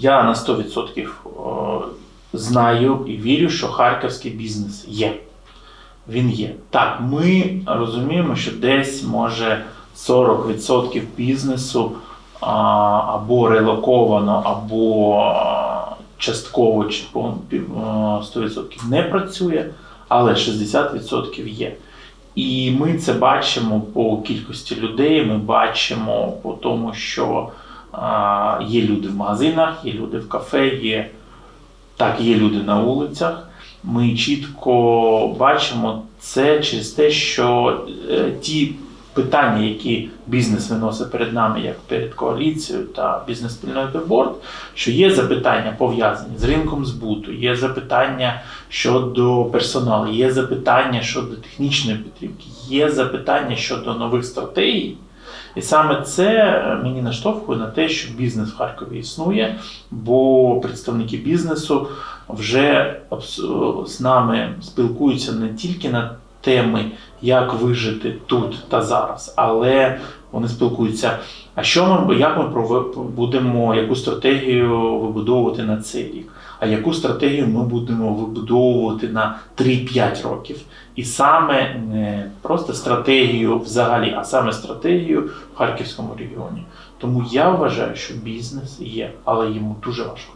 Я на 100% знаю і вірю, що харківський бізнес є. Він є. Так, ми розуміємо, що десь може 40% бізнесу а, або релоковано, або частково чи по- пів- 100% не працює, але 60% є. І ми це бачимо по кількості людей. Ми бачимо по тому, що є люди в магазинах, є люди в кафе, є так, є люди на вулицях. Ми чітко бачимо це через те, що е, ті питання, які бізнес виносить перед нами, як перед коаліцією та бізнес-спільною Беборд, що є запитання пов'язані з ринком збуту, є запитання щодо персоналу, є запитання щодо технічної підтримки, є запитання щодо нових стратегій. І саме це е, мені наштовхує на те, що бізнес в Харкові існує, бо представники бізнесу вже з нами спілкуються не тільки на теми, як вижити тут та зараз, але вони спілкуються. А що ми як ми будемо, яку стратегію вибудовувати на цей рік? А яку стратегію ми будемо вибудовувати на 3-5 років? І саме не просто стратегію взагалі, а саме стратегію в Харківському регіоні. Тому я вважаю, що бізнес є, але йому дуже важко.